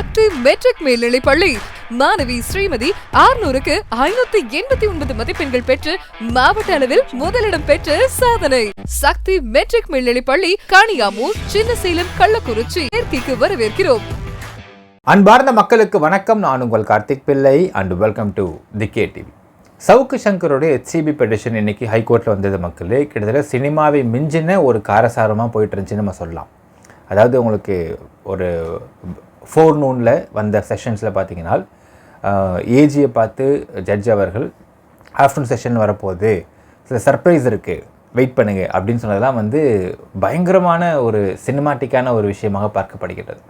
Active matric மேல்நிலை பள்ளி. மாணவி ஸ்ரீமதி ஆறுநூறுக்கு ஐநூத்தி எண்பத்தி ஒன்பது மதிப்பெண்கள் பெற்று மாவட்ட அளவில் முதலிடம் பெற்று சாதனை. சக்தி மெட்ரிக் மேல்நிலை பள்ளி காணியாமூர் சின்னசேலம் கள்ளக்குறிச்சி. சேர்க்கைக்கு வரவேற்கிறோம். அன்பார்ந்த மக்களுக்கு வணக்கம். நான் உங்கள் Karthik Pillai and welcome to the K TV Savukku சங்கருடைய HCP petition இன்னைக்கு ஹைகோர்ட்டில் வந்தது மக்களே கிட்டத்தட்ட சினிமாவை மிஞ்சின ஒரு காரசாரமாக போயிட்டு இருந்துச்சுன்னு நம்ம சொல்லலாம். அதாவது உங்களுக்கு ஒரு ஃபோர் நூனில் வந்த செஷன்ஸில் பார்த்தீங்கன்னா ஏஜியை பார்த்து ஜட்ஜ் அவர்கள் ஆஃப்டர்நூன் செஷன் வரப்போகுது. சில சர்ப்ரைஸ் இருக்குது வெயிட் பண்ணுங்க. அப்படின்னு சொன்னதெல்லாம் வந்து பயங்கரமான ஒரு சினிமாட்டிக்கான ஒரு விஷயமாக பார்க்கப்படுகிறது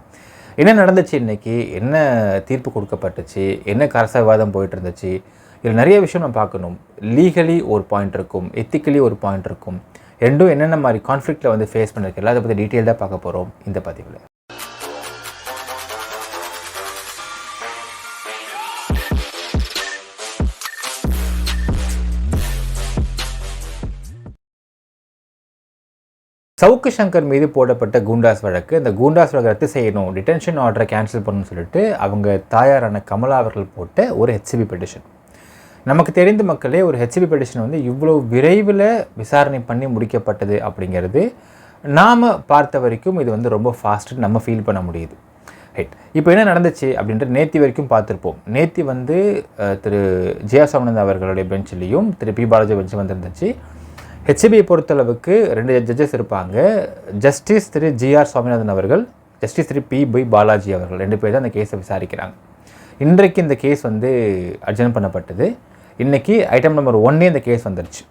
என்ன நடந்துச்சு இன்னைக்கு? என்ன தீர்ப்பு கொடுக்கப்பட்டுச்சு? என்ன கரச விவாதம் போயிட்டு இருந்துச்சு இதில் நிறைய விஷயம் நம்ம பார்க்கணும். லீகலி ஒரு பாயிண்ட் இருக்கும். எத்திக்கலி ஒரு பாயிண்ட் இருக்கும். ரெண்டும் என்னென்ன மாதிரி கான்ஃப்ளிக்டில் வந்து ஃபேஸ் பண்ணிருக்கல அதை பற்றி டீட்டெயில்டாக பார்க்க போகிறோம் இந்த பதிவில். சவுக்கு சங்கர் மீது போடப்பட்ட கூண்டாஸ் வழக்கு. இந்த கூண்டாஸ் வழக்கு ரத்து செய்யணும். டிடென்ஷன் ஆர்டரை கேன்சல் பண்ணணும்னு சொல்லிட்டு அவங்க தாயாரான கமலா அவர்கள் போட்ட ஒரு ஹெச்சிபி பெட்டிஷன் நமக்கு தெரிந்த மக்களே ஒரு ஹெச்பி பெட்டிஷன் வந்து இவ்வளோ விரைவில் விசாரணை பண்ணி முடிக்கப்பட்டது அப்படிங்கிறது நாம் பார்த்த வரைக்கும் இது வந்து ரொம்ப ஃபாஸ்ட்டு நம்ம ஃபீல் பண்ண முடியுது. ரைட் இப்போ என்ன நடந்துச்சு அப்படின்ட்டு நேத்தி வரைக்கும் பார்த்துருப்போம். நேத்தி வந்து திரு ஜெயா சாமினந்த் அவர்களுடைய பெஞ்சிலையும் திரு பி பாலாஜி பெஞ்சும் வந்துருந்துச்சு. ஹெச்பியை பொறுத்தளவுக்கு ரெண்டு ஜட்ஜஸ் இருப்பாங்க. ஜஸ்டிஸ் திரு ஜிஆர் சுவாமிநாதன் அவர்கள் justice Thiru P B Balaji அவர்கள் ரெண்டு பேர் தான் அந்த கேஸை விசாரிக்கிறாங்க. இன்றைக்கு இந்த கேஸ் வந்து அர்ஜன் பண்ணப்பட்டது. இன்றைக்கி ஐட்டம் நம்பர் ஒன்னே இந்த கேஸ் வந்துருச்சு.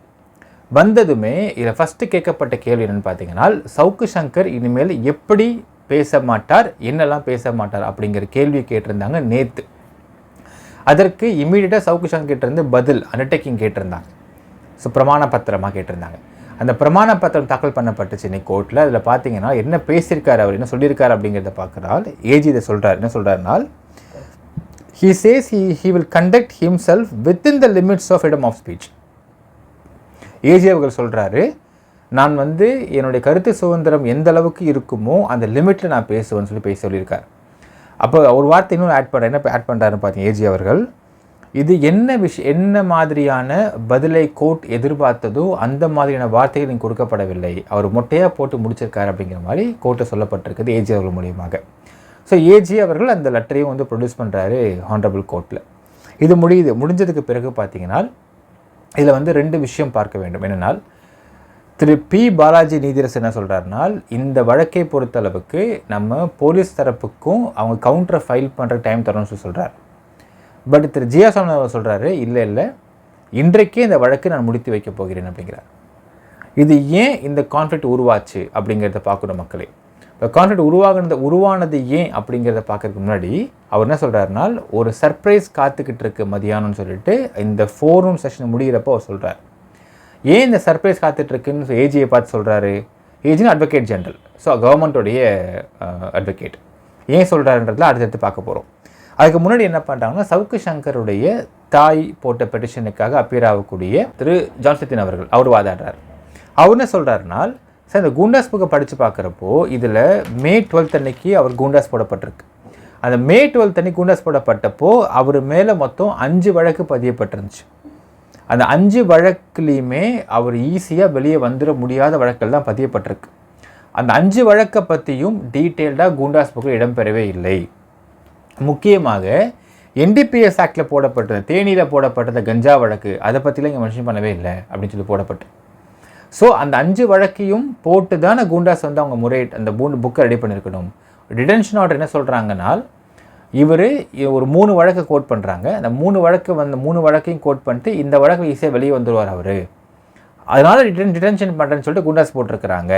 வந்ததுமே இதில் ஃபஸ்ட்டு கேட்கப்பட்ட கேள்வி என்னென்னு பார்த்தீங்கன்னா சவுக்கு சங்கர் இனிமேல் எப்படி பேச மாட்டார் என்னெல்லாம் பேச மாட்டார் அப்படிங்கிற கேள்வி கேட்டிருந்தாங்க நேற்று அதற்கு இம்மீடியட்டாக சவுக்கு சங்கர் கிட்டேருந்து பதில் அண்டர்டேக்கிங் கேட்டிருந்தாங்க. ஸோ பிரமாண பத்திரமாக கேட்டிருந்தாங்க. அந்த பிரமாண பத்திரம் தாக்கல் பண்ணப்பட்டுச்சு இன்னைக்கு கோர்ட்டில் அதில் பார்த்தீங்கன்னா என்ன பேசியிருக்காரு அவர் என்ன சொல்லியிருக்காரு அப்படிங்கிறத பார்க்குறால் ஏஜி இதை சொல்கிறார் என்ன சொல்கிறாருனால் says says he will will himself within the limits of freedom of speech AG அவர்கள் சொல்கிறாரு நான் வந்து என்னுடைய கருத்து சுதந்திரம் எந்த அளவுக்கு இருக்குமோ அந்த லிமிட்டில் நான் பேசுவேன்னு சொல்லி பேச சொல்லியிருக்கார். அப்போ ஒரு வார்த்தை இன்னும் ஆட் பண்ணுறேன் என்ன ஆட் பண்ணுறாருன்னு பார்த்தீங்க ஏஜி அவர்கள்? இது என்ன விஷயம் என்ன மாதிரியான பதிலை கோர்ட் எதிர்பார்த்ததோ அந்த மாதிரியான வார்த்தைகள் இங்கே கொடுக்கப்படவில்லை. அவர் மொட்டையாக போட்டு முடிச்சிருக்காரு அப்படிங்கிற மாதிரி கோர்ட்டை சொல்லப்பட்டிருக்குது ஏஜி அவர்கள் மூலியமாக. ஸோ ஏஜி அவர்கள் அந்த லெட்டரையும் வந்து ப்ரொடியூஸ் பண்ணுறாரு ஹானரபிள் கோர்ட்டில் இது முடியுது. முடிஞ்சதுக்கு பிறகு பார்த்தீங்கன்னா இதில் வந்து ரெண்டு விஷயம் பார்க்க வேண்டும். என்னென்னால் திரு பி பாலாஜி நீதிரசன் என்ன சொல்கிறாருனால் இந்த வழக்கை பொறுத்தளவுக்கு நம்ம போலீஸ் தரப்புக்கும் அவங்க கவுண்டரை ஃபைல் பண்ணுற டைம் தரணும்னு சொல்லி சொல்கிறார் பட் திரு ஜியா சாமி அவர் சொல்கிறாரு இல்லை இல்லை. இன்றைக்கே இந்த வழக்கு நான் முடித்து வைக்கப் போகிறேன் அப்படிங்கிறார். இது ஏன் இந்த கான்ஃப்ளிக்ட் உருவாச்சு அப்படிங்கிறத பார்க்கணும் மக்களே. இப்போ கான்ஃப்ளிக்ட் உருவாகினது உருவானது ஏன் அப்படிங்கிறத பார்க்கறதுக்கு முன்னாடி அவர் என்ன சொல்கிறாருனால் ஒரு சர்ப்ரைஸ் காத்துக்கிட்டு இருக்கு மதியானம்னு சொல்லிட்டு இந்த ஃபோர் ரூம் செஷன் முடிகிறப்போ அவர் சொல்கிறார் ஏன் இந்த சர்ப்ரைஸ் காத்துட்ருக்குன்னு ஏஜியை பார்த்து சொல்கிறாரு ஏஜின்னு அட்வொகேட் ஜென்ரல் ஸோ கவர்மெண்ட்டோடைய அட்வொகேட் ஏன் சொல்கிறாருன்றதுல அடுத்தடுத்து பார்க்க போகிறோம் அதுக்கு முன்னாடி என்ன பண்ணுறாங்கன்னா சவுக்கு சங்கருடைய தாய் போட்ட பெட்டிஷனுக்காக அப்பீர் ஆகக்கூடிய திரு ஜான்சத்தின் அவர்கள் அவர் வாதாடுறார். அவர் என்ன சொல்கிறாருனால் சார் இந்த குண்டாஸ் புக்கை படித்து பார்க்குறப்போ இதில் மே டுவெல்த் அன்னைக்கு அவர் குண்டாஸ் போடப்பட்டிருக்கு. அந்த மே டுவெல்த் அன்னைக்கு குண்டாஸ் போடப்பட்டப்போ அவர் மேலே மொத்தம் அஞ்சு வழக்கு பதியப்பட்டிருந்துச்சு. அந்த அஞ்சு வழக்குலேயுமே அவர் ஈஸியாக வெளியே வந்துட முடியாத வழக்கில் தான் பதியப்பட்டிருக்கு. அந்த அஞ்சு வழக்கை பற்றியும் டீட்டெயில்டாக குண்டாஸ் புக்கில் இடம்பெறவே இல்லை. முக்கியமாக என்டிபிஎஸ் ஆக்டில் போடப்பட்டது தேனியில் போடப்பட்டது கஞ்சா வழக்கு அதை பற்றிலாம் இங்கே மென்ஷன் பண்ணவே இல்லை அப்படின்னு சொல்லி போடப்பட்டு. ஸோ அந்த அஞ்சு வழக்கையும் போட்டு தானே குண்டாஸ் வந்து அவங்க முறை அந்த மூணு புக்கை ரெடி பண்ணியிருக்கணும் டிடென்ஷன் ஆர்டர் என்ன சொல்கிறாங்கனால் இவர் ஒரு மூணு வழக்கை கோட் பண்ணுறாங்க அந்த மூணு வழக்கு வந்து மூணு வழக்கையும் கோட் பண்ணிட்டு இந்த வழக்கு ஈஸியாக வெளியே வந்துடுவார் அவர். அதனால் டிடென் டிடென்ஷன் பண்ணுறேன்னு சொல்லிட்டு குண்டாஸ் போட்டிருக்கிறாங்க.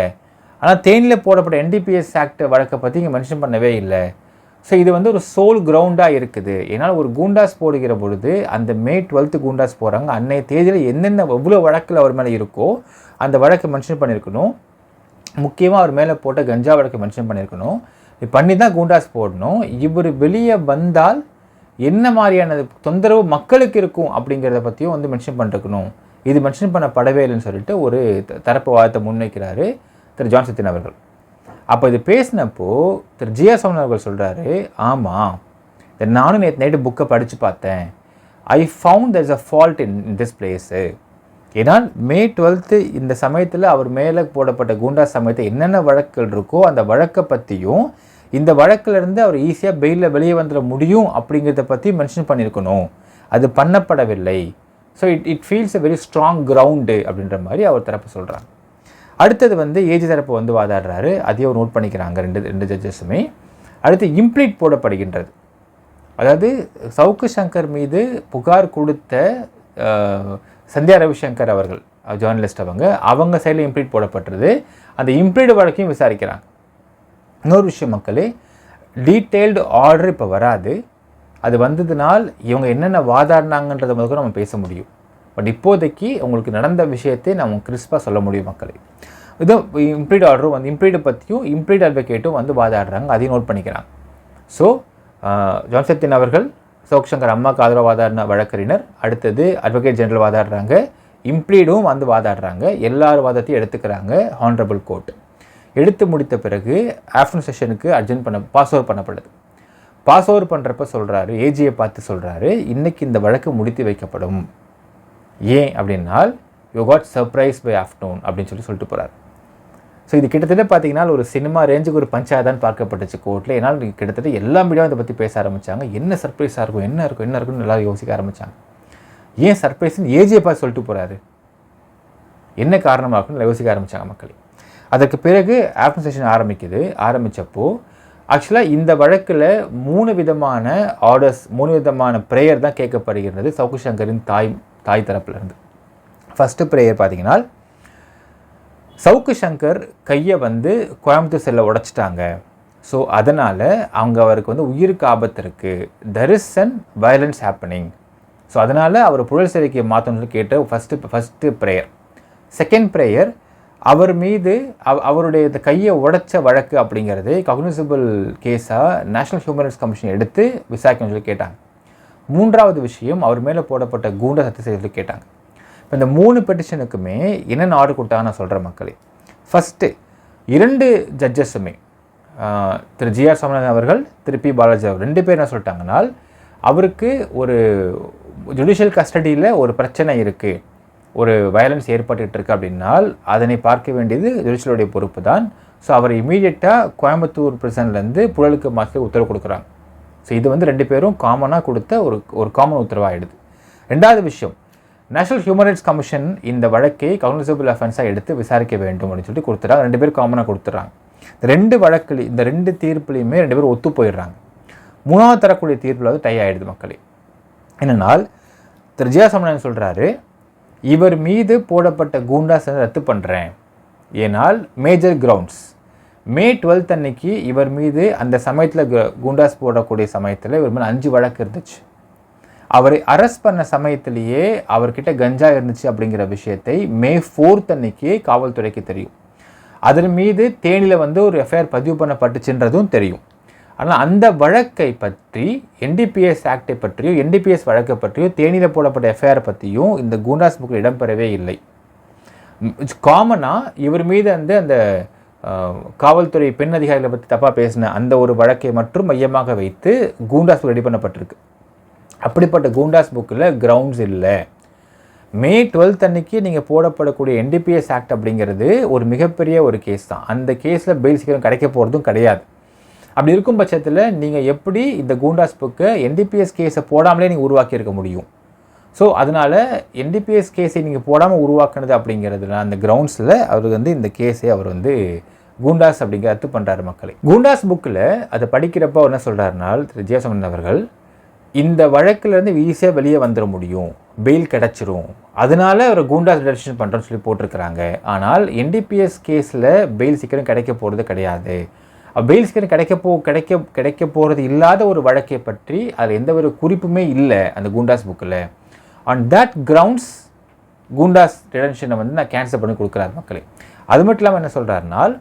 ஆனால் தேனியில் போடப்பட்ட என்டிபிஎஸ் ஆக்ட் வழக்கை பற்றி இங்கே மென்ஷன் பண்ணவே இல்லை. ஸோ இது வந்து ஒரு சோல் கிரவுண்டாக இருக்குது. ஏன்னால் ஒரு கூண்டாஸ் போடுகிற பொழுது அந்த மே டுவெல்த்து கூண்டாஸ் போகிறாங்க அன்னைய தேதியில் என்னென்ன எவ்வளோ வழக்கில் அவர் மேலே இருக்கோ அந்த வழக்கை மென்ஷன் பண்ணியிருக்கணும். முக்கியமாக அவர் மேலே போட்ட கஞ்சா வழக்கை மென்ஷன் பண்ணியிருக்கணும். இது பண்ணி தான் கூண்டாஸ் போடணும். இவர் வெளியே வந்தால் என்ன மாதிரியான தொந்தரவு மக்களுக்கு இருக்கும் அப்படிங்கிறத பற்றியும் வந்து மென்ஷன் பண்ணிருக்கணும். இது மென்ஷன் பண்ணப்படவே இல்லைன்னு சொல்லிட்டு ஒரு த- தரப்பு வாதத்தை முன்வைக்கிறாரு திரு ஜான்சத்தின் அவர்கள். அப்போ இது பேசினப்போ திரு ஜியா சோமன் அவர்கள் சொல்கிறாரு ஆமாம் நானும் நேற்று நைட்டு புக்கை படித்து பார்த்தேன். I found there's a fault in this place ஏன்னால் மே டுவெல்த்து இந்த சமயத்தில் அவர் மேலே போடப்பட்ட குண்டா சமயத்தில் என்னென்ன வழக்குகள் இருக்கோ அந்த வழக்கை பற்றியும் இந்த வழக்கிலிருந்து அவர் ஈஸியாக பெயிலில் வெளியே வந்துட முடியும் அப்படிங்கிறத பற்றி மென்ஷன் பண்ணியிருக்கணும். அது பண்ணப்படவில்லை. So it it feels a very strong ground அப்படின்ற மாதிரி அவர் தரப்பு சொல்கிறாங்க அடுத்தது வந்து ஏஜ் தரப்பு வந்து வாதாடுறாரு. அதையும் அவர் நோட் பண்ணிக்கிறாங்க ரெண்டு ரெண்டு ஜட்ஜஸுமே அடுத்து இம்ப்ளீட் போடப்படுகின்றது. அதாவது சவுக்கு சங்கர் மீது புகார் கொடுத்த சந்தியா ரவிசங்கர் அவர்கள் ஜேர்னலிஸ்ட் அவங்க அவங்க சைடில் இம்ப்ளீட் போடப்பட்டது. அந்த இம்ப்ளீடு வழக்கையும் விசாரிக்கிறாங்க. இன்னொரு விஷயம் மக்களே டீட்டெயில்டு ஆர்டர் இப்போ வராது. அது வந்ததுனால் இவங்க என்னென்ன வாதாடினாங்கன்றதை முதல்ல நம்ம பேச முடியும். பட் இப்போதைக்கு உங்களுக்கு நடந்த விஷயத்தை நம்ம கிறிஸ்பாக சொல்ல முடியும் மக்களை. இது இம்ப்ளீட் ஆர்டரும் வந்து இம்ப்ளீடை பற்றியும் இம்ப்ளீட் அட்வொகேட்டும் வந்து வாதாடுறாங்க. அதையும் நோட் பண்ணிக்கிறாங்க. ஸோ ஜான்சத்தின் அவர்கள் சோக்சங்கர் அம்மாவுக்கு ஆதரவு வாதாடின வழக்கறிஞர் அடுத்தது அட்வொகேட் ஜெனரல் வாதாடுறாங்க. இம்ப்ளீடும் வந்து வாதாடுறாங்க. எல்லார் வாதத்தையும் எடுத்துக்கிறாங்க ஹானரபிள் கோர்ட் எடுத்து முடித்த பிறகு ஆஃப்டர்நூன் செஷனுக்கு அர்ஜென்ட் பண்ண பாஸ் ஓவர் பண்ணப்படுது. பாஸ் ஓவர் பண்ணுறப்ப சொல்கிறாரு ஏஜியை பார்த்து சொல்கிறாரு இன்றைக்கி இந்த வழக்கு முடித்து வைக்கப்படும். ஏன் அப்படின்னால் you got surprise by afternoon அப்படின்னு சொல்லி சொல்லிட்டு போகிறார் ஸோ இது கிட்டத்தட்ட பார்த்தீங்கன்னா ஒரு சினிமா ரேஞ்சுக்கு ஒரு பஞ்சாயத்தான் பார்க்கப்பட்டுச்சு கோர்ட்டில் ஏன்னால் கிட்டத்தட்ட எல்லா மீடியாவும் இதை பற்றி பேச ஆரம்பித்தாங்க என்ன சர்ப்ரைஸாக இருக்கும் என்ன இருக்கும் என்ன இருக்கும்னு எல்லாரும் யோசிக்க ஆரம்பித்தாங்க ஏன் சர்ப்ரைஸ்னு ஏஜியை பார்த்து சொல்லிட்டு போகிறாரு என்ன காரணமாக இருக்குன்னு யோசிக்க ஆரம்பிச்சாங்க மக்கள். அதற்கு பிறகு ஆஃப்டர் ஆரம்பிக்குது. ஆரம்பித்தப்போ ஆக்சுவலாக இந்த வழக்கில் மூணு விதமான ஆர்டர்ஸ் மூணு விதமான ப்ரேயர் தான் கேட்கப்படுகிறது சவுக்கு சங்கரின் தாய் தாய் தரப்புலேருந்து ஃபஸ்ட்டு ப்ரேயர் பார்த்தீங்கன்னா சவுக்கு சங்கர் கையை வந்து கோயம்புத்தூர் செல்ல உடைச்சிட்டாங்க. ஸோ அதனால் அவங்க அவருக்கு வந்து உயிருக்கு ஆபத்து இருக்குது there is an violence happening so அதனால் அவர் புழல் சிறைக்கு மாற்றணும்னு கேட்ட first first prayer second prayer அவர் மீது அவ அவருடைய இந்த கையை உடைச்ச வழக்கு அப்படிங்கிறது கக்னிசிபிள் கேஸாக நேஷ்னல் ஹியூமன் ரைட்ஸ் கமிஷன் எடுத்து விசாரிக்கணும்னு சொல்லி கேட்டாங்க. மூன்றாவது விஷயம் அவர் மேலே போடப்பட்ட கூண்ட சத்து செய்து கேட்டாங்க. இப்போ இந்த மூணு பெட்டிஷனுக்குமே என்னென்ன ஆர்டர் கொடுத்தாங்க நான் சொல்கிறேன் மக்களே. ஃபஸ்ட்டு இரண்டு ஜட்ஜஸுமே திரு ஜிஆர் சாமிநாதன் அவர்கள் திரு பி பாலாஜி அவர் ரெண்டு பேர் என்ன சொல்லிட்டாங்கன்னால் அவருக்கு ஒரு ஜுடிஷியல் கஸ்டடியில் ஒரு பிரச்சனை இருக்குது ஒரு வயலன்ஸ் ஏற்பட்டுட்டு இருக்குது அப்படின்னால் அதனை பார்க்க வேண்டியது ஜுடிஷியலுடைய பொறுப்பு தான் ஸோ அவர் இமீடியட்டாக கோயம்புத்தூர் பிரசன்லேருந்து புழலுக்கு மாற்றி உத்தரவு கொடுக்குறாங்க. ஸோ இது வந்து ரெண்டு பேரும் காமனாக கொடுத்த ஒரு ஒரு காமன் உத்தரவாகிடுது ரெண்டாவது விஷயம் நேஷனல் ஹியூமன் ரைட்ஸ் கமிஷன் இந்த வழக்கை கவுன்சிபிள் அஃபென்ஸாக எடுத்து விசாரிக்க வேண்டும் அப்படின்னு சொல்லிட்டு கொடுத்துறாங்க ரெண்டு பேரும் காமனாக கொடுத்துட்றாங்க. இந்த ரெண்டு வழக்கில் இந்த ரெண்டு தீர்ப்புலையுமே ரெண்டு பேரும் ஒத்து போயிடுறாங்க. மூணாவது தரக்கூடிய தீர்ப்பில் வந்து டை ஆகிடுது மக்களே. என்னென்னால் திரு. ஜியா சொல்கிறாரு இவர் மீது போடப்பட்ட கூண்டாஸ் ரத்து பண்ணுறேன் ஏனால் மேஜர் கிரவுண்ட்ஸ் மே டுவெல்த் அன்னைக்கு இவர் மீது அந்த சமயத்தில் கூண்டாஸ் போடக்கூடிய சமயத்தில் இவர் மேலே அஞ்சு வழக்கு இருந்துச்சு. அவரை அரெஸ்ட் பண்ண சமயத்திலேயே அவர்கிட்ட கஞ்சா இருந்துச்சு அப்படிங்கிற விஷயத்தை மே ஃபோர்த் அன்னைக்கு காவல்துறைக்கு தெரியும். அதன் மீது தேனியில் வந்து ஒரு எஃப்ஐஆர் பதிவு பண்ணப்பட்டுச்சுன்றதும் தெரியும். ஆனால் அந்த வழக்கை பற்றி என்டிபிஎஸ் ஆக்டை பற்றியும் என்டிபிஎஸ் வழக்கை பற்றியும் தேனியில் போடப்பட்ட எஃப்ஐஆர் பற்றியும் இந்த கூண்டாஸ் புக்கில் இடம்பெறவே இல்லை. காமனாக இவர் மீது வந்து அந்த காவல்துறை பெண் அதிகாரிகளை பற்றி தப்பாக பேசின அந்த ஒரு வழக்கை மட்டும் மையமாக வைத்து கூண்டாஸ் புக் ரெடி பண்ணப்பட்டிருக்கு. அப்படிப்பட்ட கூண்டாஸ் புக்கில் கிரவுண்ட்ஸ் இல்லை. மே டுவெல்த் அன்னைக்கு நீங்கள் போடப்படக்கூடிய என்டிபிஎஸ் ஆக்ட் அப்படிங்கிறது ஒரு மிகப்பெரிய ஒரு கேஸ் தான். அந்த கேஸில் பெயில் சீக்கிரம் கிடைக்க போகிறதும் கிடையாது. அப்படி இருக்கும் பட்சத்தில் நீங்கள் எப்படி இந்த கூண்டாஸ் புக்கை என்டிபிஎஸ் கேஸை போடாமலே நீங்கள் உருவாக்கியிருக்க முடியும்? ஸோ அதனால் என்டிபிஎஸ் கேஸை நீங்கள் போடாமல் உருவாக்குனது அப்படிங்கிறதுல அந்த கிரவுண்ட்ஸில் அவர் வந்து இந்த கேஸை அவர் வந்து கூண்டாஸ் அப்படிங்கிற அத்து பண்ணுறாரு மக்களை. கூண்டாஸ் புக்கில் அதை படிக்கிறப்ப அவர் என்ன சொல்கிறாருனால் திரு ஜெயசமன் அவர்கள் இந்த வழக்கிலேருந்து ஈஸியாக வெளியே வந்துட முடியும் பெயில் கிடச்சிரும். அதனால அவர் கூண்டாஸ் டிடெக்ஷன் பண்ணுறோன்னு சொல்லி போட்டிருக்கிறாங்க. ஆனால் என்டிபிஎஸ் கேஸில் பெயில் சீக்கிரம் கிடைக்க போகிறது கிடையாது. பெயில் சீக்கிரம் கிடைக்க போ கிடைக்க கிடைக்க போகிறது இல்லாத ஒரு வழக்கை பற்றி அதில் எந்த ஒரு குறிப்புமே இல்லை அந்த கூண்டாஸ் புக்கில் ஆன் தட் கிரவுண்ட்ஸ் கூண்டாஸ் டிடென்ஷனை வந்து நான் கேன்சல் பண்ணி கொடுக்குறாரு மக்களே. அது மட்டும் இல்லாமல் என்ன சொல்கிறாருனால்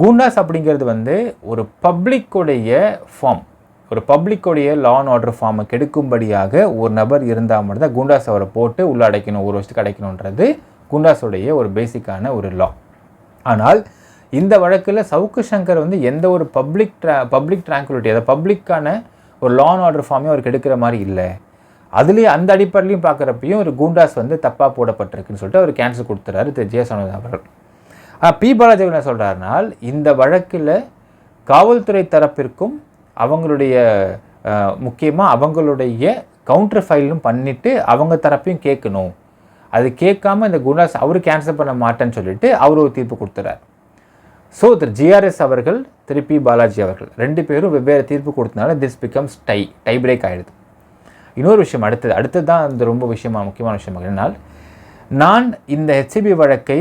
கூண்டாஸ் அப்படிங்கிறது வந்து ஒரு பப்ளிக்குடைய ஃபார்ம் ஒரு பப்ளிக்குடைய லா அண்ட் ஆர்டர் ஃபார்மை கெடுக்கும்படியாக ஒரு நபர் இருந்தால் மட்டும்தான் குண்டாஸ் அவரை போட்டு உள்ள அடைக்கணும் ஒரு வருஷத்துக்கு அடைக்கணுன்றது குண்டாஸுடைய ஒரு பேசிக்கான ஒரு லா ஆனால் இந்த வழக்கில் சவுக்கு சங்கர் வந்து எந்த ஒரு பப்ளிக் ட்ரா பப்ளிக் ட்ராங்குலிட்டி அதாவது பப்ளிக்கான ஒரு லான் ஆர்டர் ஃபார்மையும் அவர் கெடுக்கிற மாதிரி இல்லை. அதுலேயே அந்த அடிப்படையிலையும் பார்க்குறப்பையும் ஒரு கூண்டாஸ் வந்து தப்பாக போடப்பட்டிருக்குன்னு சொல்லிட்டு அவர் கேன்சல் கொடுத்துறாரு திரு. ஜெய அவர்கள். ஆனால் பி. பாலாஜி என்ன சொல்கிறாருனால் இந்த வழக்கில் காவல்துறை தரப்பிற்கும் அவங்களுடைய முக்கியமாக அவங்களுடைய கவுண்டர் ஃபைலும் பண்ணிவிட்டு அவங்க தரப்பையும் கேட்கணும். அது கேட்காம இந்த குண்டாஸ் அவர் கேன்சல் பண்ண மாட்டேன்னு சொல்லிட்டு அவர் ஒரு தீர்ப்பு கொடுத்துறார். ஸோ திரு. ஜிஆர்எஸ் அவர்கள் திரு. பி. பாலாஜி அவர்கள் ரெண்டு பேரும் வெவ்வேறு தீர்ப்பு கொடுத்தனால this becomes tie tie break ஆகிடுது இன்னொரு விஷயம் அடுத்தது அடுத்தது தான் இந்த ரொம்ப விஷயமா முக்கியமான விஷயம் என்னால் நான் இந்த ஹெச்சிபி வழக்கை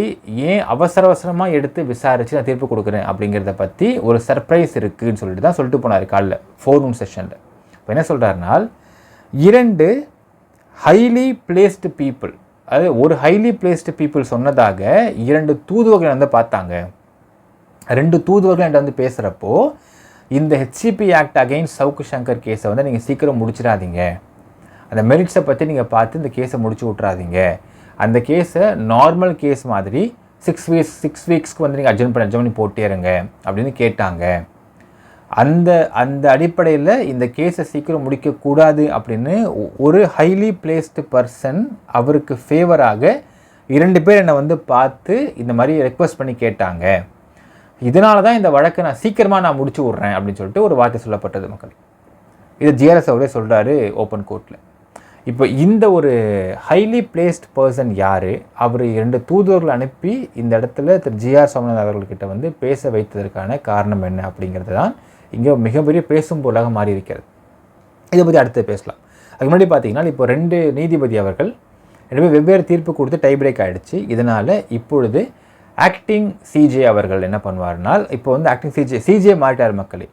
ஏன் அவசர அவசரமாக எடுத்து விசாரித்து நான் தீர்ப்பு கொடுக்குறேன் அப்படிங்கிறத பற்றி ஒரு சர்ப்ரைஸ் இருக்குதுன்னு சொல்லிட்டு தான் சொல்லிட்டு போனார் காலைல ஃபோர் ரூம் செஷனில் இப்போ என்ன சொல்கிறாருனால் இரண்டு ஹைலி பிளேஸ்டு பீப்புள் அது ஒரு ஹைலி பிளேஸ்டு பீப்புள் சொன்னதாக இரண்டு தூதுவர்கள் வந்து பார்த்தாங்க. ரெண்டு தூதுவர்கள் என்கிட்ட வந்து பேசுகிறப்போ இந்த HCP act again Savukku Shankar கேஸை வந்து நீங்கள் சீக்கிரம் முடிச்சிடாதீங்க. அந்த மெரிட்ஸை பற்றி நீங்கள் பார்த்து இந்த கேஸை முடிச்சு விட்றாதீங்க அந்த கேஸை நார்மல் கேஸ் மாதிரி சிக்ஸ் வீக்ஸ் சிக்ஸ் வீக்ஸ்க்கு வந்து நீங்கள் அட்ஜன் பண்ணி அட்ஜன் பண்ணி போட்டே இருங்க அப்படின்னு கேட்டாங்க. அந்த அந்த அடிப்படையில் இந்த கேஸை சீக்கிரம் முடிக்கக்கூடாது அப்படின்னு ஒரு ஹைலி பிளேஸ்டு பர்சன் அவருக்கு ஃபேவராக இரண்டு பேர் என்னை வந்து பார்த்து இந்த மாதிரி ரெக்வஸ்ட் பண்ணி கேட்டாங்க. இதனால தான் இந்த வழக்கை நான் சீக்கிரமாக நான் முடிச்சு விட்றேன் அப்படின்னு சொல்லிட்டு ஒரு வார்த்தை சொல்லப்பட்டது மக்கள். இது ஜிஆர்எஸ் அவரே சொல்கிறாரு ஓப்பன் கோர்ட்டில் இப்போ இந்த ஒரு ஹைலி பிளேஸ்ட் பர்சன் யார்? அவர் இரண்டு தூதுவர்கள் அனுப்பி இந்த இடத்துல திரு ஜிஆர் சோமநாத் அவர்கள்கிட்ட வந்து பேச வைத்ததற்கான காரணம் என்ன அப்படிங்கிறது தான் இங்கே மிகப்பெரிய பேசும் பொருளாக மாறி இருக்கிறது இதை பற்றி அடுத்து பேசலாம். அதுக்கு முன்னாடி பார்த்தீங்கன்னா இப்போ ரெண்டு நீதிபதி அவர்கள் ரெண்டு வெவ்வேறு தீர்ப்பு கொடுத்து டை பிரேக் ஆகிடுச்சு இதனால் இப்பொழுது ஆக்டிங் சிஜே அவர்கள் என்ன பண்ணுவார்னால் இப்போ வந்து ஆக்டிங் சிஜே சிஜே மாறிட்டார் மக்களே.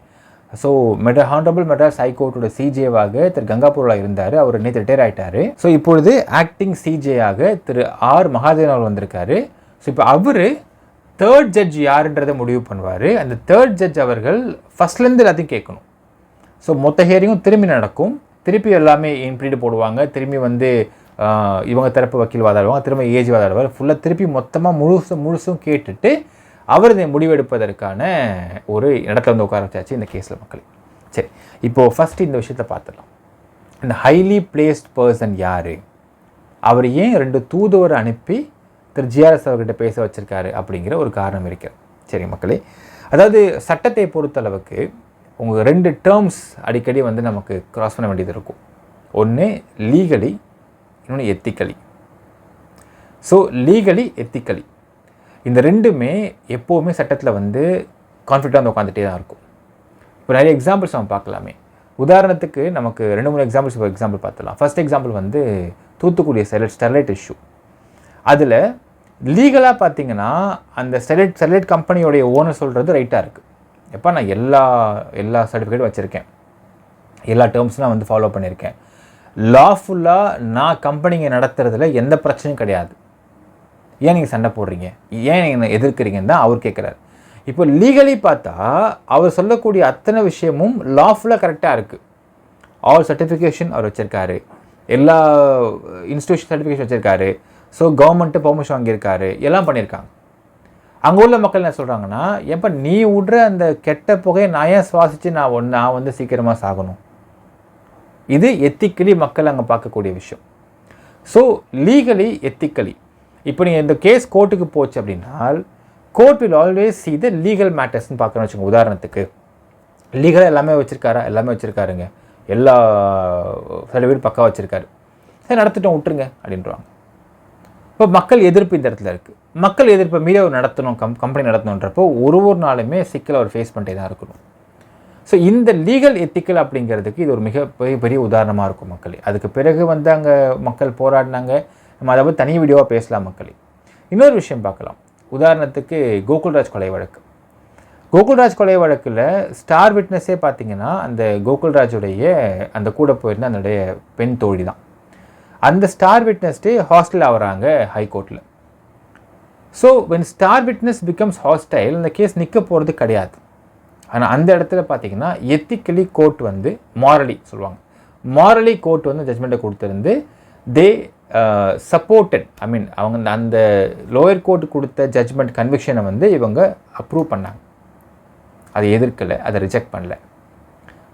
ஸோ மெட்ரா ஹானரபிள் மெட்ராஸ் ஹைகோர்ட்டோட சிஜேவாக திரு கங்காபூரில் இருந்தார். அவர் நேற்று ரிட்டையர் ஆகிட்டார் ஸோ இப்பொழுது ஆக்டிங் சிஜேயாக திரு ஆர் மகாதேவன் அவர் வந்திருக்காரு. ஸோ இப்போ அவர் தேர்ட் ஜட்ஜ் யாருன்றதை முடிவு பண்ணுவார். அந்த தேர்ட் ஜட்ஜ் அவர்கள் ஃபஸ்ட்லேருந்து எல்லாத்தையும் கேட்கணும். ஸோ மொத்த ஹியரிங்கும் திரும்பி நடக்கும். திருப்பி எல்லாமே இன்ப்ரீடு போடுவாங்க. திரும்பி வந்து இவங்க தரப்பு வக்கீல் வாதாடுவாங்க. திரும்ப ஏஜ் வாதாடுவார். ஃபுல்லாக திருப்பி மொத்தமாக முழுசும் முழுசும் கேட்டுட்டு அவர் இதை முடிவெடுப்பதற்கான ஒரு இடத்துல வந்து உட்கார வச்சாச்சு இந்த கேஸில் மக்கள். சரி இப்போது ஃபஸ்ட்டு இந்த விஷயத்தை பார்த்துடலாம். இந்த ஹைலி பிளேஸ்ட் பர்சன் யார்? அவர் ஏன் ரெண்டு தூதுவரை அனுப்பி திரு ஜிஆர்எஸ் அவர்கிட்ட பேச வச்சுருக்காரு அப்படிங்கிற ஒரு காரணம் இருக்கிறது. சரி மக்களே. அதாவது சட்டத்தை பொறுத்தளவுக்கு உங்கள் ரெண்டு டேர்ம்ஸ் அடிக்கடி வந்து நமக்கு க்ராஸ் பண்ண வேண்டியது இருக்கும். ஒன்று லீகலி இன்னொன்று எத்திக்கலி ஸோ லீகலி எத்திக்கலி இந்த ரெண்டுமே எப்போவுமே சட்டத்தில் வந்து கான்ஃப்ளிக்டாக வந்து உட்காந்துட்டே தான் இருக்கும். இப்போ நிறைய எக்ஸாம்பிள்ஸ் நம்ம பார்க்கலாமே. உதாரணத்துக்கு நமக்கு ரெண்டு மூணு எக்ஸாம்பிள்ஸ் இப்போ எக்ஸாம்பிள் பார்த்துலாம் ஃபர்ஸ்ட் எக்ஸாம்பிள் வந்து தூத்துக்குடி ஸ்டெர்லைட் ஸ்டெர்லைட் இஷ்யூ அதில் லீகலாக பார்த்தீங்கன்னா அந்த ஸ்டெர்லைட் ஸ்டெர்லைட் கம்பெனியோடைய ஓனர் சொல்கிறது ரைட்டாக இருக்குது எப்போ நான் எல்லா எல்லா சர்டிஃபிகேட் வச்சுருக்கேன். எல்லா டேர்ம்ஸும் நான் வந்து ஃபாலோ பண்ணியிருக்கேன் லாஃபுல்லாக நான் கம்பெனிங்க நடத்துறதுல எந்த பிரச்சனையும் கிடையாது. ஏன் நீங்கள் சண்டை போடுறீங்க? ஏன் நீங்கள் எதிர்க்கிறீங்கன்னு தான் அவர் கேட்குறாரு இப்போ லீகலி பார்த்தா அவர் சொல்லக்கூடிய அத்தனை விஷயமும் லாஃபுல்லாக கரெக்டாக இருக்குது ஆல் சர்டிஃபிகேஷன் அவர் வச்சுருக்காரு. எல்லா இன்ஸ்டியூஷன் சர்டிஃபிகேஷன் வச்சுருக்காரு. ஸோ கவர்மெண்ட்டு பெர்மிஷன் வாங்கியிருக்காரு. எல்லாம் பண்ணியிருக்காங்க. அங்கே உள்ள மக்கள் என்ன சொல்கிறாங்கன்னா எப்போ நீ விடுற அந்த கெட்ட புகையை நான் ஏன் சுவாசித்து நான் ஒன்று நான் வந்து சீக்கிரமாக சாகணும்? இது எத்திக்கலி மக்கள் அங்கே பார்க்கக்கூடிய விஷயம். ஸோ லீகலி எத்திக்கலி இப்போ நீங்கள் இந்த கேஸ் கோர்ட்டுக்கு போச்சு அப்படின்னால் court will always see the legal மேட்டர்ஸ்னு பார்க்கணும் வச்சுக்கோங்க உதாரணத்துக்கு. லீகலாக எல்லாமே வச்சுருக்காரா? எல்லாமே வச்சுருக்காருங்க. எல்லா சர்டிஃபிகேட் பக்கா வச்சுருக்காரு. சரி நடத்திட்டோம் விட்டுருங்க அப்படின்றாங்க. இப்போ மக்கள் எதிர்ப்பு இந்த இடத்துல இருக்குது மக்கள் எதிர்ப்பை மீறி அவர் நடத்தணும் கம் கம்பெனி நடத்தணுன்றப்போ ஒரு ஒரு நாளுமே சிக்கல் அவர் ஃபேஸ் பண்ணிட்டே தான் இருக்கணும். ஸோ இந்த லீகல் எத்திக்கல் அப்படிங்கிறதுக்கு இது ஒரு மிக பெரிய பெரிய உதாரணமாக இருக்கும் மக்களே. அதுக்கு பிறகு வந்து அங்கே மக்கள் போராடினாங்க. நம்ம அதை பற்றி தனி வீடியோவாக பேசலாம் மக்களே. இன்னொரு விஷயம் பார்க்கலாம். உதாரணத்துக்கு கோகுல்ராஜ் கொலை வழக்கு. கோகுல்ராஜ் கொலை வழக்கில் ஸ்டார் விட்னஸே பார்த்திங்கன்னா அந்த கோகுல்ராஜுடைய அந்த கூட போயிருந்த அதனுடைய பெண் தோழி தான். அந்த ஸ்டார் விட்னஸ்டே ஹாஸ்டல் ஆகிறாங்க ஹைகோர்ட்டில் so when star witness becomes hostile அந்த கேஸ் நிற்க போகிறது கிடையாது. ஆனால் அந்த இடத்துல பார்த்தீங்கன்னா எத்திக்கலி கோர்ட் வந்து மாரலி சொல்லுவாங்க. மாரலி கோர்ட் வந்து ஜட்மெண்ட்டை கொடுத்துருந்து தே சப்போர்ட்டட் ஐ மீன் அவங்க அந்த- அந்த லோயர் கோர்ட் கொடுத்த ஜட்ஜ்மெண்ட் கன்விக்ஷனை வந்து இவங்க அப்ரூவ் பண்ணாங்க. அதை எதிர்க்கலை அதை ரிஜெக்ட் பண்ணல.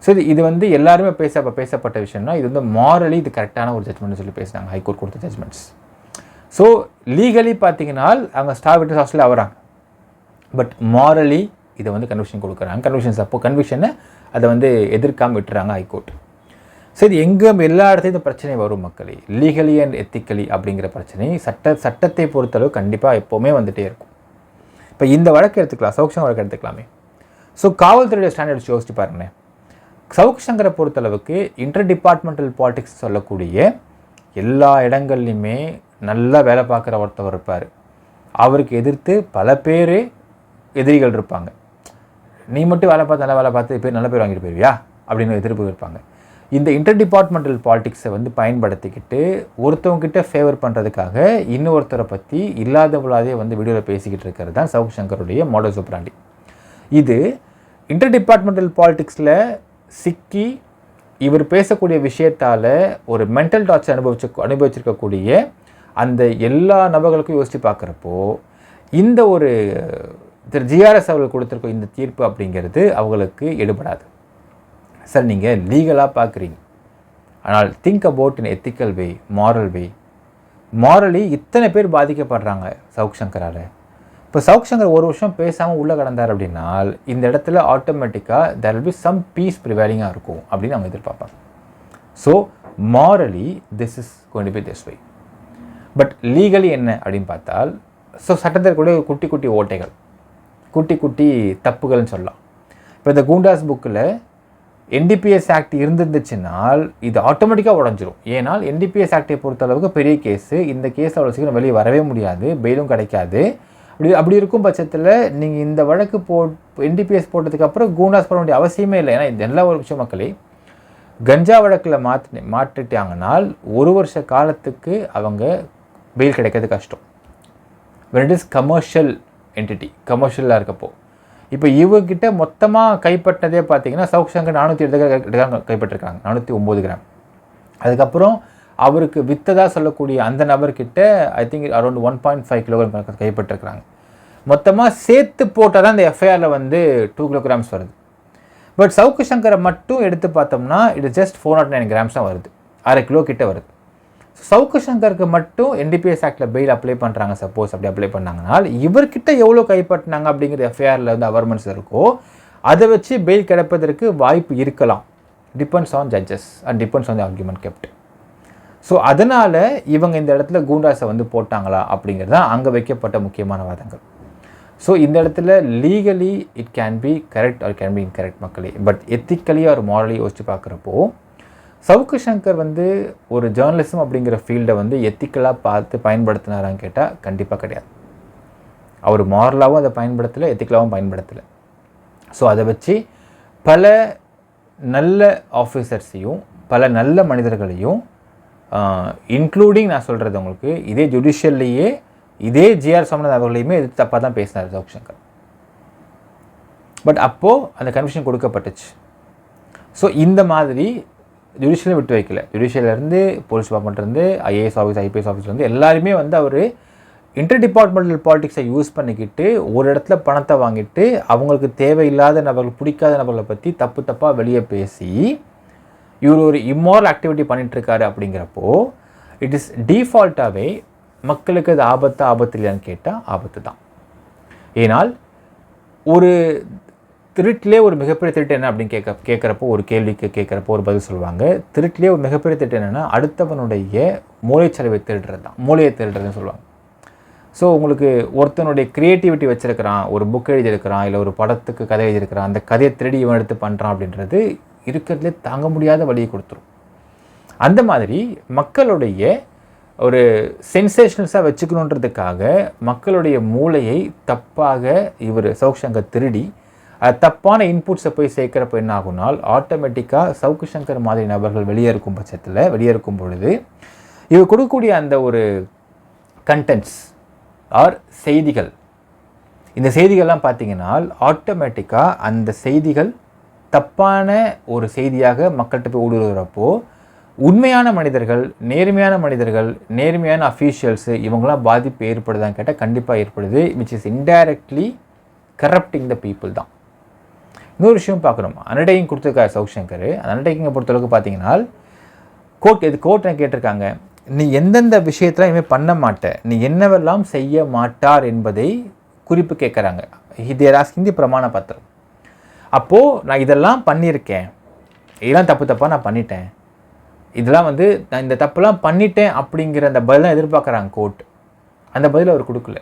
ஸோ இது இது வந்து எல்லாருமே பேச பேசப்பட்ட விஷயம்னா இது வந்து மாரலி இது கரெக்டான ஒரு ஜட்மெண்ட்னு சொல்லி பேசினாங்க ஹைகோர்ட் கொடுத்த ஜட்மெண்ட்ஸ் ஸோ லீகலி பார்த்தீங்கன்னா அவங்க ஸ்டார் விட்டர்ஸ் ஹாஸ்டலில் வராங்க. பட் மாரலி இதை வந்து கன்விக்ஷன் கொடுக்குறாங்க. கன்விக்ஷன் அப்போ கன்விக்ஷனை அதை வந்து எதிர்க்காமல் விட்டுறாங்க ஹைகோர்ட் சரி எங்கும் எங்கே எல்லா இடத்தையும் இந்த பிரச்சனை வரும் மக்களே? லீகலி அண்ட் எத்திக்கலி அப்படிங்கிற பிரச்சனை சட்ட சட்டத்தை பொறுத்தளவு கண்டிப்பாக எப்போவுமே வந்துகிட்டே இருக்கும். இப்போ இந்த வழக்கு எடுத்துக்கலாம். சௌக்ஷம் வழக்கு எடுத்துக்கலாமே. ஸோ காவல்துறையோட ஸ்டாண்டர்ட்ஸ் யோசிச்சு பாருங்களேன். சவுக் சங்கரை பொறுத்தளவுக்கு இன்டர் டிபார்ட்மெண்டல் பாலிடிக்ஸ் சொல்லக்கூடிய எல்லா இடங்கள்லையுமே நல்லா வேலை பார்க்குற ஒருத்தவர் இருப்பார். அவருக்கு எதிர்த்து பல பேர் எதிரிகள் இருப்பாங்க. நீ மட்டும் வேலை பார்த்து நல்லா வேலை பார்த்து பேர் நல்ல பேர் வாங்கிட்டு போயிருவியா? அப்படின்னு எதிர்ப்பு இருப்பாங்க. இந்த இன்டர் டிபார்ட்மெண்டல் பாலிடிக்ஸை வந்து பயன்படுத்திக்கிட்டு ஒருத்தவங்கிட்ட ஃபேவர் பண்ணுறதுக்காக இன்னொருத்தரை பற்றி இல்லாதவளாதே வந்து வீடியோவில் பேசிக்கிட்டு இருக்கிறது தான் சவுக் சங்கருடைய மாடல் சூப்ராண்டி இது இன்டர் டிபார்ட்மெண்டல் பாலிடிக்ஸில் சிக்கி இவர் பேசக்கூடிய விஷயத்தால் ஒரு மென்டல் டார்ச்சர் அனுபவிச்சு அனுபவிச்சிருக்கக்கூடிய அந்த எல்லா நபர்களுக்கும் யோசித்து பார்க்குறப்போ இந்த ஒரு திரு ஜிஆர்எஸ் அவர்கள் கொடுத்துருக்க இந்த தீர்ப்பு அப்படிங்கிறது அவங்களுக்கு எடுபடாது. சார் நீங்கள் லீகலாக பார்க்குறீங்க ஆனால் think about in ethical way moral way morally இத்தனை பேர் பாதிக்கப்படுறாங்க சவுக் சங்கரால். இப்போ சவுக் சங்கர் ஒரு வருஷம் பேசாமல் உள்ளே கடந்தார் அப்படின்னால் இந்த இடத்துல ஆட்டோமேட்டிக்காக there will be some peace ப்ரிவேலிங்காக இருக்கும் அப்படின்னு அவங்க எதிர்பார்ப்பாங்க. ஸோ மாரலி திஸ் இஸ் கொண்டு போய் be this by but legally என்ன அப்படின்னு பார்த்தால் ஸோ சட்டத்தில் கூட குட்டி குட்டி ஓட்டைகள் குட்டி குட்டி தப்புகள்னு சொல்லலாம். இப்போ இந்த கூண்டாஸ் புக்கில் என்டிபிஎஸ் ஆக்ட் இருந்துருந்துச்சுனால் இது ஆட்டோமேட்டிக்காக உடஞ்சிரும். ஏன்னால் என்டிபிஎஸ் ஆக்டை பொறுத்தளவுக்கு பெரிய கேஸு இந்த கேஸ் அவ்வளோ சீக்கிரம் வெளியே வரவே முடியாது. பெயிலும் கிடைக்காது. அப்படி அப்படி இருக்கும் பட்சத்தில் நீங்கள் இந்த வழக்கு போ என்டிபிஎஸ் போட்டதுக்கப்புறம் கூண்டாஸ் போட வேண்டிய அவசியமே இல்லை. ஏன்னா இது எல்லா ஒரு விஷயம் மக்களே. கஞ்சா வழக்கில் மாற்றி மாற்றிட்டாங்கனால் ஒரு வருஷ காலத்துக்கு அவங்க பெயில் கிடைக்கிறது கஷ்டம். When it is commercial entity கமர்ஷியலாக இருக்கப்போ. இப்போ இவங்கிட்ட மொத்தமாக கைப்பற்றினதே பார்த்தீங்கன்னா சவுக் சங்கர் நானூற்றி எட்டு கிராம் கைப்பற்றிருக்காங்க. நானூற்றி ஒம்பது கிராம். அதுக்கப்புறம் அவருக்கு வித்ததாக சொல்லக்கூடிய அந்த நபர்கிட்ட I think around one point five kilogram கைப்பற்றிருக்கிறாங்க. மொத்தமாக சேர்த்து போட்டால் தான் இந்த எஃப்ஐஆரில் வந்து டூ கிலோகிராம்ஸ் வருது. பட் சவுக்கு சங்கரை மட்டும் எடுத்து பார்த்தோம்னா இது just four not nine grams தான் வருது. அரை கிலோ கிட்ட வருது. சவுக்கு சங்கருக்கு மட்டும் என்டிபிஎஸ் ஆக்டில் பெயில் அப்ளை பண்ணுறாங்க சப்போஸ் அப்படி அப்ளை பண்ணாங்கன்னா இவர்கிட்ட எவ்வளோ கைப்பற்றினாங்க அப்படிங்கிற எஃப்ஐஆரில் வந்து அவர்மெண்ட்ஸ் இருக்கோ அதை வச்சு பெயில் கிடைப்பதற்கு வாய்ப்பு இருக்கலாம். Depends on judges and depends on the argument kept so அதனால் இவங்க இந்த இடத்துல கூண்டாஸை வந்து போட்டாங்களா அப்படிங்கிறது தான் அங்கே வைக்கப்பட்ட முக்கியமான வாதங்கள். ஸோ இந்த இடத்துல legally it can be correct or can be incorrect மக்களே. பட் எத்திக்கலி ஆர் மாரலி யோசித்து பார்க்குறப்போ சவுக்கு சங்கர் வந்து ஒரு ஜேர்னலிசம் அப்படிங்கிற ஃபீல்டை வந்து எத்திக்கலாக பார்த்து பயன்படுத்தினாரான்னு கேட்டால் கண்டிப்பாக கிடையாது. அவர் மாரலாகவும் அதை பயன்படுத்தலை எத்திக்கலாகவும் பயன்படுத்தலை. ஸோ அதை வச்சு பல நல்ல ஆஃபீஸர்ஸையும் பல நல்ல மனிதர்களையும் இன்க்ளூடிங் நான் சொல்கிறது உங்களுக்கு இதே ஜுடிஷியல்லையே இதே ஜிஆர் சோமநாத் அவர்களையுமே இது தப்பாக தான் பேசினார் சவுக் சங்கர். பட் அப்போது அந்த கன்விஷன் கொடுக்கப்பட்டுச்சு. ஸோ இந்த மாதிரி ஜுடிஷியலும் விட்டு வைக்கல. ஜுடிஷியலேருந்து போலீஸ் டிபார்ட்மெண்ட்லேருந்து ஐஏஎஸ் ஆஃபீஸ் ஐபிஎஸ் ஆஃபீஸ்லேருந்து எல்லாருமே வந்து அவர் இன்டர் டிபார்ட்மெண்டல் பாலிடிக்ஸை யூஸ் பண்ணிக்கிட்டு ஒரு இடத்துல பணத்தை வாங்கிட்டு அவங்களுக்கு தேவையில்லாத நபர்கள் பிடிக்காத நபர்களை பற்றி தப்பு தப்பாக வெளியே பேசி இவர் ஒரு இம்மாரல் ஆக்டிவிட்டி பண்ணிகிட்ருக்காரு அப்படிங்கிறப்போ இட் இஸ் டீஃபால்ட்டாகவே மக்களுக்கு அது ஆபத்து ஆபத்து இல்லையான்னு கேட்டால் ஆபத்து தான் ஏனால் ஒரு திருட்டிலே ஒரு மிகப்பெரிய திருட்டு என்ன அப்படின்னு கேட்க கேட்குறப்போ ஒரு கேள்விக்கு கேட்குறப்போ ஒரு பதில் சொல்லுவாங்க. திருட்டிலே ஒரு மிகப்பெரிய திருட்டு என்னென்னா அடுத்தவனுடைய மூளைச்சலவை திருடுறது தான் மூளையை திருடுறதுன்னு சொல்லுவாங்க. ஸோ உங்களுக்கு ஒருத்தனுடைய க்ரியேட்டிவிட்டி வச்சுருக்கிறான் ஒரு புக் எழுதியிருக்கிறான் இல்லை ஒரு படத்துக்கு கதை எழுதியிருக்கிறான் அந்த கதையை திருடி இவன் எடுத்து பண்ணுறான் அப்படின்றது இருக்கிறதுலே தாங்க முடியாத வழியை கொடுத்துரும். அந்த மாதிரி மக்களுடைய ஒரு சென்சேஷனல்ஸாக வச்சுக்கணுன்றதுக்காக மக்களுடைய மூளையை தப்பாக இவர் சவுக் திருடி தப்பான இன்புட்ஸை போய் சேர்க்குறப்ப என்ன ஆகுனால் ஆட்டோமேட்டிக்காக சவுக்கு சங்கர் மாதிரி நபர்கள் வெளியே இருக்கும் பட்சத்தில் வெளியே இருக்கும் பொழுது இவர் கொடுக்கக்கூடிய அந்த ஒரு கண்டென்ட்ஸ் ஆர் செய்திகள் இந்த செய்திகள்லாம் பார்த்தீங்கன்னா ஆட்டோமேட்டிக்காக அந்த செய்திகள் தப்பான ஒரு செய்தியாக மக்கள்கிட்ட போய் ஊடுருவறப்போ உண்மையான மனிதர்கள் நேர்மையான மனிதர்கள் நேர்மையான அஃபீஷியல்ஸு இவங்களாம் பாதிப்பு ஏற்படுதான்னு கேட்டால் கண்டிப்பாக ஏற்படுது which is indirectly corrupting the people தான். இன்னொரு விஷயம் பார்க்கணும்? அண்டர்டேக்கிங் கொடுத்துருக்காரு சௌசங்கர். அந்த அண்டர்டேக்கிங்கை பொறுத்தளவுக்கு பார்த்தீங்கன்னா கோர்ட் இது கோர்ட் கேட்டிருக்காங்க. நீ எந்தெந்த விஷயத்தில் இனிமேல் பண்ண மாட்ட நீ என்னவெல்லாம் செய்ய மாட்டார் என்பதை குறிப்பு கேட்குறாங்க. தேர் ஆஸ்கிங் தி பிரமாண பத்திரம் அப்போது நான் இதெல்லாம் பண்ணியிருக்கேன். இதெல்லாம் தப்பு தப்பாக நான் பண்ணிட்டேன். இதெல்லாம் வந்து நான் இந்த தப்புலாம் பண்ணிட்டேன் அப்படிங்கிற அந்த பதிலாம் எதிர்பார்க்குறாங்க கோர்ட் அந்த பதில் அவர் கொடுக்கல.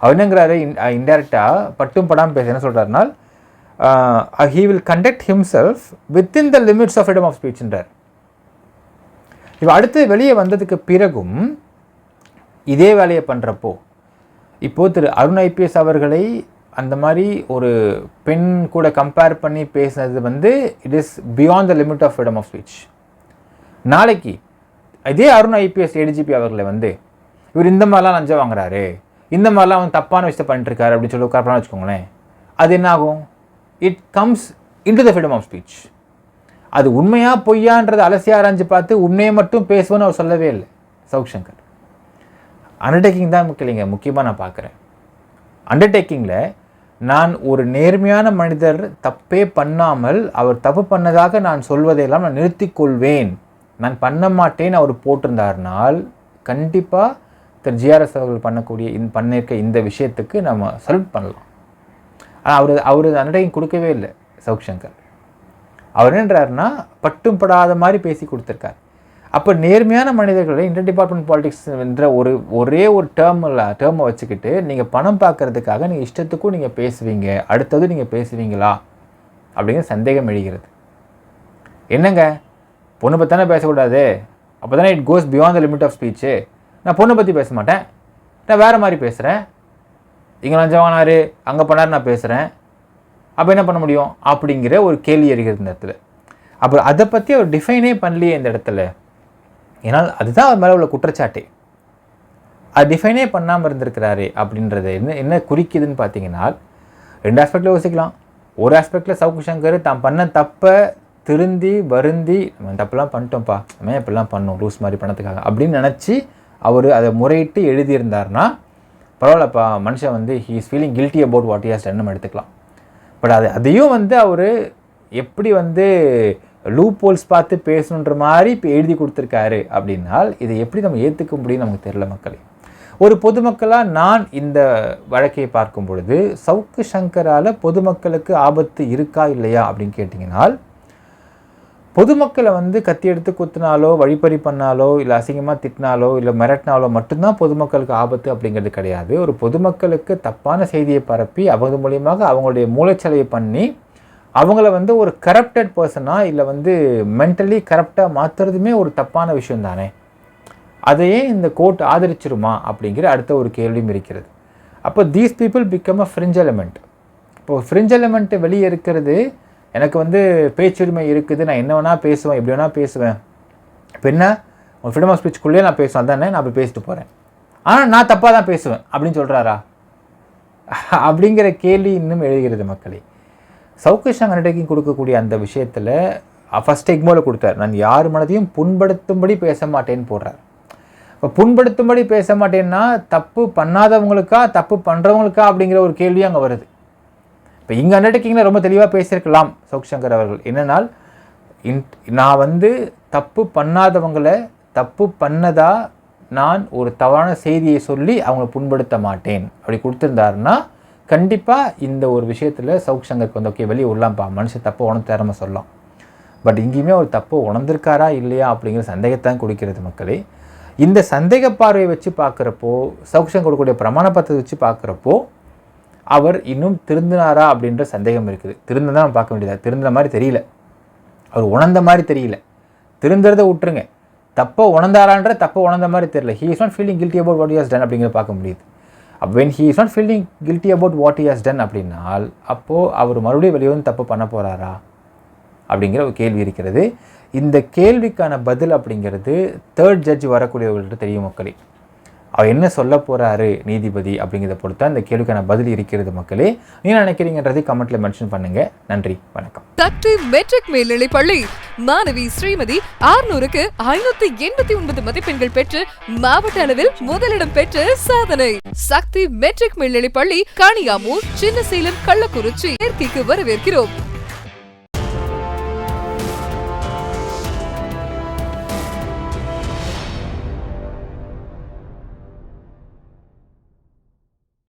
அவர் என்னங்கிறாரு இன்டெரக்டாக பட்டும் படாமல் பேச. என்ன சொல்கிறாருனால் he will conduct himself within the limits of freedom of ஸ்பீச்ன்றார் இப்போ அடுத்து வெளியே வந்ததுக்கு பிறகும் இதே வேலையை பண்ணுறப்போ இப்போது திரு அருண் ஐபிஎஸ் அவர்களை அந்த மாதிரி ஒரு பெண் கூட கம்பேர் பண்ணி பேசினது வந்து it is beyond the limit of freedom of speech நாளைக்கு இதே அருண் ஐபிஎஸ் ஏடிஜிபி அவர்களை வந்து இவர் இந்த மாதிரிலாம் லஞ்சம் வாங்குறாரு இந்த மாதிரிலாம் அவன் தப்பான விஷயத்தை பண்ணிட்டுருக்காரு அப்படின்னு சொல்லி கற்பனை வச்சுக்கோங்களேன் அது என்ன ஆகும்? It comes into the freedom of speech அது உண்மையா பொய்யான்றதை அலசி ஆராய்ஞ்சு பார்த்து உண்மையை மட்டும் பேசுவோன்னு அவர் சொல்லவே இல்லை. சவுக் சங்கர் அண்டர்டேக்கிங் தான் முக்கியங்க முக்கியமாக நான் பார்க்குறேன். அண்டர்டேக்கிங்கில் நான் ஒரு நேர்மையான மனிதர் தப்பே பண்ணாமல் அவர் தப்பு பண்ணதாக நான் சொல்வதையெல்லாம் நான் நிறுத்தி கொள்வேன். நான் பண்ண மாட்டேன்னு அவர் போட்டிருந்தாருனால் கண்டிப்பாக திரு ஜிஆர்எஸ் அவர்கள் பண்ணக்கூடிய இந்த பண்ணியிருக்க இந்த விஷயத்துக்கு நம்ம சல்யூட் பண்ணலாம். ஆனால் அவர் அவர் அன்றையும் கொடுக்கவே இல்லை சவுக் சங்கர். அவர் என்னன்றாருன்னா பட்டும் படாத மாதிரி பேசி கொடுத்துருக்காரு. அப்போ நேர்மையான மனிதர்களை இன்டர் டிபார்ட்மெண்ட் பாலிடிக்ஸ் என்ற ஒரு ஒரே ஒரு டேர்மில் டேர்மை வச்சுக்கிட்டு நீங்கள் பணம் பார்க்கறதுக்காக நீங்கள் இஷ்டத்துக்கும் நீங்கள் பேசுவீங்க அடுத்தது நீங்கள் பேசுவீங்களா? அப்படிங்கிற சந்தேகம் எழுகிறது. என்னங்க? பொண்ணை பற்றி தானே பேசக்கூடாது? அப்போ தானே it goes beyond the limit of speech நான் பொண்ணை பற்றி பேச மாட்டேன். நான் வேறு மாதிரி பேசுகிறேன் இங்கே லஞ்சம் வாங்கினார் அங்கே பண்ணார் நான் பேசுகிறேன் அப்போ என்ன பண்ண முடியும்? அப்படிங்கிற ஒரு கேள்வி எறிகிறது இந்த இடத்துல. அப்புறம் அதை பற்றி அவர் டிஃபைனே பண்ணலையே இந்த இடத்துல. ஏன்னால் அதுதான் அவர் மேலே உள்ள குற்றச்சாட்டே. அது டிஃபைனே பண்ணாமல் இருந்திருக்கிறாரு அப்படின்றது என்ன என்ன குறிக்குதுன்னு பார்த்தீங்கன்னா ரெண்டு ஆஸ்பெக்டில் யோசிக்கலாம். ஒரு ஆஸ்பெக்டில் சவுக்கு சங்கர் தான் பண்ண தப்பை திருந்தி வருந்தி நம்ம தப்பெல்லாம் பண்ணிட்டோம்ப்பா. நம்ம இப்படிலாம் பண்ணோம்? லூஸ் மாதிரி பண்ணதுக்காக. அப்படின்னு நினச்சி அவர் அதை முறையிட்டு எழுதியிருந்தார்னா பரவாயில்லப்பா மனுஷன் வந்து he is feeling guilty about what he's நம்ம எடுத்துக்கலாம். பட் அது அதையும் வந்து அவர் எப்படி வந்து லூப் ஹோல்ஸ் பார்த்து பேசணுன்ற மாதிரி இப்போ எழுதி கொடுத்துருக்காரு அப்படின்னால் இதை எப்படி நம்ம ஏற்றுக்க முடியும் நமக்கு தெரியல மக்களே. ஒரு பொதுமக்களாக நான் இந்த வழக்கை பார்க்கும் பொழுது சவுக்கு சங்கரால் பொதுமக்களுக்கு ஆபத்து இருக்கா இல்லையா அப்படின்னு கேட்டிங்கனால் பொதுமக்களை வந்து கத்தி எடுத்து குத்தினாலோ வழிப்பறி பண்ணாலோ இல்லை அசிங்கமாக திட்டினாலோ இல்லை மிரட்டினாலோ மட்டும்தான் பொதுமக்களுக்கு ஆபத்து அப்படிங்கிறது கிடையாது. ஒரு பொதுமக்களுக்கு தப்பான செய்தியை பரப்பி அவங்க மூலியமாக அவங்களுடைய மூளைச்சலையை பண்ணி அவங்கள வந்து ஒரு கரப்டட் பர்சனாக இல்லை வந்து மென்டலி கரப்டாக மாற்றுறதுமே ஒரு தப்பான விஷயம் தானே அதையே இந்த கோர்ட் ஆதரிச்சிருமா அப்படிங்கிற அடுத்த ஒரு கேள்வியும் இருக்கிறது. அப்போ these people become a fringe element இப்போ ஃப்ரிஞ்ச் எலமெண்ட்டு வெளியே இருக்கிறது எனக்கு வந்து பேச்சுரிமை இருக்குது நான் என்ன வேணால் பேசுவேன் எப்படி வேணால் பேசுவேன். இப்போ என்ன? உன் ஃப்ரீடம் ஆஃப் ஸ்பீச்சுக்குள்ளேயே நான் பேசுவேன் தானே நான் அப்படி பேசிட்டு போகிறேன் ஆனால் நான் தப்பாக தான் பேசுவேன் அப்படின்னு சொல்கிறாரா அப்படிங்கிற கேள்வி இன்னும் எழுகிறது மக்களே. சவுகேஷாங் அண்டர்டேக்கிங் கொடுக்கக்கூடிய அந்த விஷயத்தில் ஃபஸ்ட் எக்மோவில் கொடுத்தார். நான் யார் மனதையும் புண்படுத்தும்படி பேச மாட்டேன்னு போடுறார். இப்போ புண்படுத்தும்படி பேச மாட்டேன்னா தப்பு பண்ணாதவங்களுக்கா தப்பு பண்ணுறவங்களுக்கா அப்படிங்கிற ஒரு கேள்வி அங்கே வருது. இப்போ இங்கே அண்டர்டேக்கிங்கில் ரொம்ப தெளிவாக பேசியிருக்கலாம் சோக்சங்கர் அவர்கள். என்னென்னால் இன் நான் வந்து தப்பு பண்ணாதவங்களை தப்பு பண்ணதா நான் ஒரு தவறான செய்தியை சொல்லி அவங்கள புண்படுத்த மாட்டேன். அப்படி கொடுத்துருந்தாருன்னா கண்டிப்பாக இந்த ஒரு விஷயத்தில் சவுக் சங்கருக்கு வந்து ஓகே வெளியே விடலாம்ப்பா மனுஷன் தப்பு உணர்ந்து தரம சொல்லலாம். பட் இங்கேயுமே ஒரு தப்பு உணர்ந்திருக்காரா இல்லையா? அப்படிங்கிற சந்தேகத்தான் கொடுக்கிறது மக்களே. இந்த சந்தேக பார்வையை வச்சு பார்க்குறப்போ சவுக் சங்கர் கொடுக்கக்கூடிய பிரமாண பத்திரத்தை வச்சு பார்க்குறப்போ அவர் இன்னும் திருந்தினாரா அப்படின்ற சந்தேகம் இருக்குது. திருந்ததான் நம்ம பார்க்க வேண்டியதா திருந்தின மாதிரி தெரியல. அவர் உணர்ந்த மாதிரி தெரியல. திருந்துறதை விட்டுருங்க. தப்பை உணர்ந்தாரான்ற தப்பை உணர்ந்த மாதிரி தெரியல. He is not feeling guilty about what he has done அப்படிங்கிற பார்க்க முடியுது. When he is not feeling guilty about what he has done அப்படின்னால் அப்போது அவர் மறுபடியும் வெளியே வந்து தப்பு பண்ண போகிறாரா அப்படிங்கிற ஒரு கேள்வி இருக்கிறது. இந்த கேள்விக்கான பதில் அப்படிங்கிறது தேர்ட் ஜட்ஜ் வரக்கூடியவர்கள்ட்ட தெரியும் மக்களே. அவர் என்ன சொல்ல போறாரு நீதிபதி அப்படிங்கிறத பொறுத்தா இந்த கேள்விக்கான பதில் இருக்கிறது மக்களே. என்ன நினைக்கிறீங்கன்றதை கமெண்ட்ல மென்ஷன் பண்ணுங்க. நன்றி வணக்கம். சக்தி மெட்ரிக் மேல்நிலை பள்ளி. மாணவி ஸ்ரீமதி ஆறுநூறுக்கு ஐநூத்தி எண்பத்தி ஒன்பது மதிப்பெண்கள் பெற்று மாவட்ட அளவில் முதலிடம் பெற்று சாதனை. சக்தி மெட்ரிக் மேல்நிலை பள்ளி காணியாமூர் சின்னசேலம் கள்ளக்குறிச்சி சேர்க்கைக்கு வரவேற்கிறோம்.